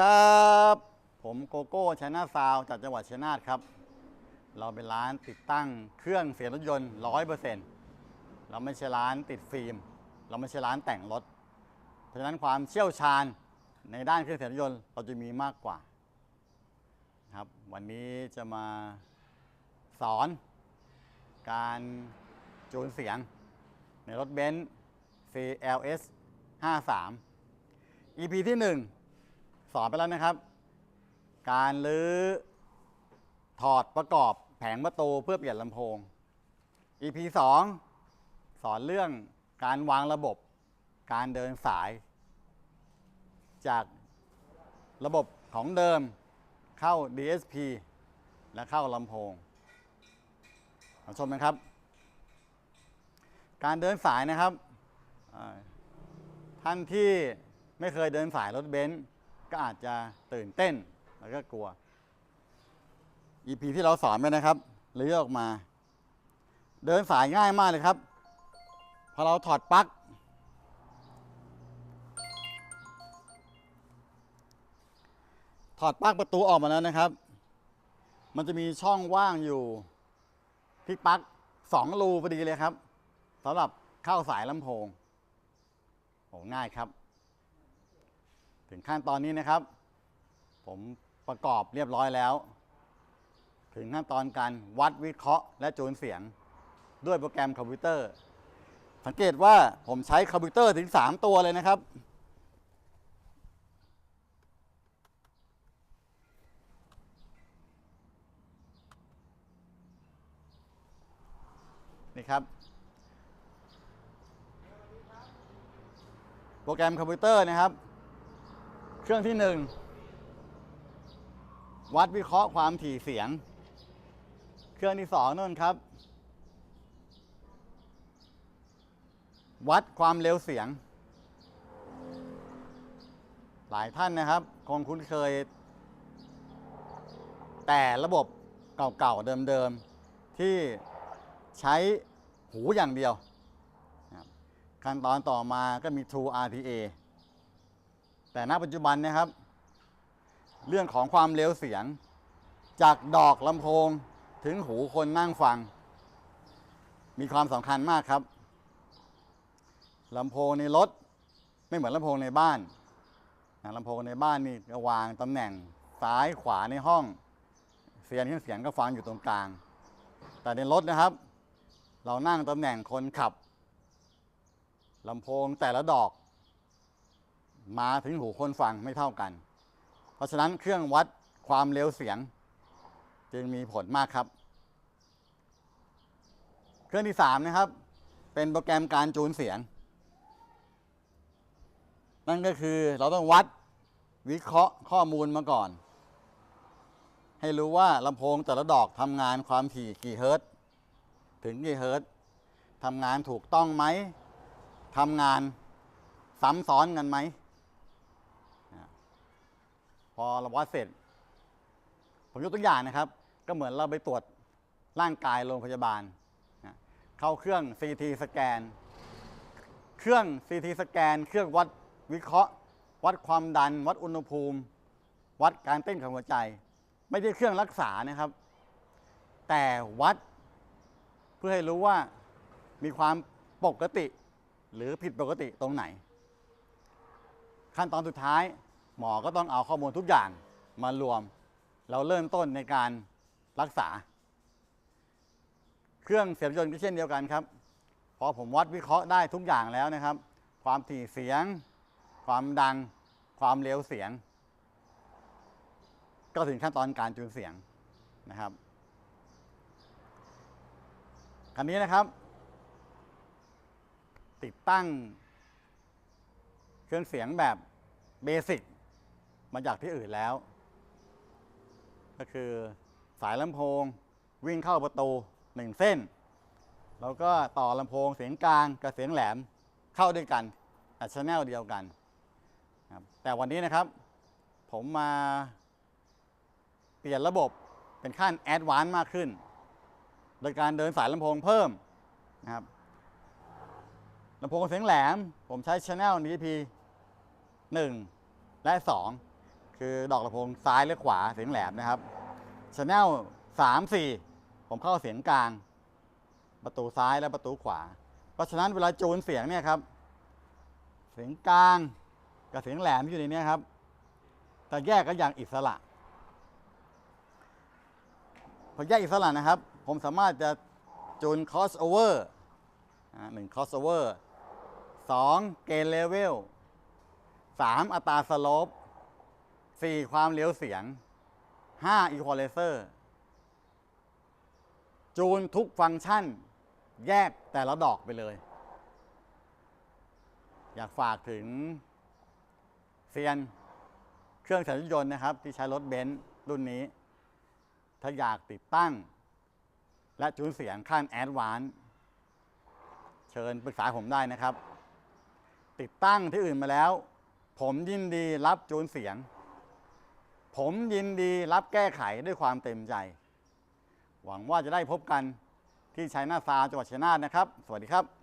ครับ ผมโกโก้ชัยนาซาวจากจังหวัดชัยนาทครับ เราเป็นร้านติดตั้งเครื่องเสียงรถยนต์ร้อยเปอร์เซ็นต์เราไม่ใช่ร้านติดฟิล์ม เราไม่ใช่ร้านแต่งรถ เพราะฉะนั้นความเชี่ยวชาญในด้านเครื่องเสียงรถยนต์เราจะมีมากกว่าครับ วันนี้จะมาสอน การจูนเสียง ในรถเบนซ์ CLS 53 EP ที่ 1 สอนไปแล้วนะครับ การลื้อถอดประกอบแผงประตูเพื่อเปลี่ยนลำโพง EP 2 สอนเรื่องการวางระบบ การเดินสาย จากระบบของเดิมเข้า DSP และเข้าลำโพงมาชมนะครับ การเดินสายนะครับท่านที่ไม่เคยเดินสายรถเบนซ์ ก็อาจจะตื่นเต้นแล้วก็กลัว EP ที่เราสอนไปนะครับเลือกออกมา เดินสายง่ายมากเลยครับ พอเราถอดปลั๊กถอดปลั๊กประตูออกมาแล้วนะครับ มันจะมีช่องว่างอยู่ที่ปลั๊กสองรูพอดีเลยครับสำหรับเข้าสายลำโพงโอ้ง่ายครับ ถึงขั้นตอนนี้นะครับ ผมประกอบเรียบร้อยแล้ว ถึงขั้นตอนการวัดวิเคราะห์และจูนเสียง ด้วยโปรแกรมคอมพิวเตอร์ สังเกตว่าผมใช้คอมพิวเตอร์ถึง 3 ตัวเลยนะครับ นี่ครับโปรแกรมคอมพิวเตอร์นะครับ เครื่องที่1วัดวิเคราะห์ความถี่เสียง เครื่องที่2นู่นครับ วัดความเร็วเสียง หลายท่านนะครับคงคุ้นเคย แต่ระบบเก่าๆเดิมๆ ที่ใช้หูอย่างเดียว ขั้นตอนต่อมาก็มี True RTA แต่ณปัจจุบันนะครับ เรื่องของความเร็วเสียง จากดอกลำโพงถึงหูคนนั่งฟัง มีความสำคัญมากครับลำโพงในรถไม่เหมือนลำโพงในบ้านนะลำโพงในบ้านนี่วางตำแหน่งซ้ายขวาในห้อง เสียงเครื่องเสียงก็ฟังอยู่ตรงกลาง แต่ในรถนะครับ เรานั่งตำแหน่งคนขับลำโพงแต่ละดอก มาถึงหูคนฟังไม่เท่ากัน เพราะฉะนั้นเครื่องวัดความเร็วเสียง จึงมีผลมากครับ เครื่องที่3นะครับ เป็นโปรแกรมการจูนเสียง นั่นก็คือเราต้องวัดวิเคราะห์ข้อมูลมาก่อน ให้รู้ว่าลำโพงแต่ละดอกทำงานความถี่กี่เฮิรตถึงกี่เฮิรตทำงานถูกต้องไหมทำงานซ้ำซ้อนกันไหม พอเราวัดเสร็จ ผมยกตัวอย่างนะครับ ก็เหมือนเราไปตรวจร่างกายโรงพยาบาลนะเข้าเครื่อง CT สแกน เครื่อง CT สแกน เครื่องวัดวิเคราะห์ วัดความดัน วัดอุณหภูมิ วัดการเต้นของหัวใจ ไม่ใช่เครื่องรักษานะครับ แต่วัดเพื่อให้รู้ว่ามีความปกติหรือผิดปกติตรงไหน ขั้นตอนสุดท้าย หมอก็ต้องเอาข้อมูลทุกอย่างมารวม เราเริ่มต้นในการรักษา เครื่องเสียงยนต์ก็เช่นเดียวกันครับ พอผมวัดวิเคราะห์ได้ทุกอย่างแล้วนะครับ ความถี่เสียง ความดัง ความเร็วเสียง ก็ถึงขั้นตอนการจูนเสียงนะครับคันนี้นะครับ ติดตั้งเครื่องเสียงแบบเบสิก มาจากที่อื่นแล้ว ก็คือสายลำโพงวิ่งเข้าประตูหนึ่งเส้น แล้วก็ต่อลำโพงเสียงกลางกับเสียงแหลมเข้าด้วยกันแต่ชแนลเดียวกันครับแต่วันนี้นะครับ ผมมาเปลี่ยนระบบเป็นขั้นแอดวานซ์มากขึ้น โดยการเดินสายลำโพงเพิ่มนะครับลำโพงเสียงแหลม ผมใช้ชแนล DP 1 และ 2 คือดอกลำโพงซ้ายและขวาเสียงแหลมนะครับชแนลสามสี่ผมเข้าเสียงกลาง ประตูซ้ายและประตูขวา เพราะฉะนั้นเวลาจูนเสียงเนี่ยครับ เสียงกลางกับเสียงแหลมที่อยู่ในนี้ครับ แต่แยกกันอย่างอิสระพอแยกอิสระนะครับ ผมสามารถจะจูน crossover อ่าหนึ่ง crossover สอง gain level สามอัตราสโลป สี่ความเลี้ยวเสียงห้า equalizer จูนทุกฟังก์ชัน แยกแต่ละดอกไปเลย อยากฝากถึงเซียนเครื่องสัญญนต์นะครับ ที่ใช้รถเบนซ์รุ่นนี้ ถ้าอยากติดตั้ง และจูนเสียงขั้นแอดวานเชิญปรึกษาผมได้นะครับ ติดตั้งที่อื่นมาแล้ว ผมยินดีรับจูนเสียง ผมยินดีรับแก้ไขด้วยความเต็มใจ หวังว่าจะได้พบกันที่ชัยนาทซาวจังหวัดชัยนาทนะครับ สวัสดีครับ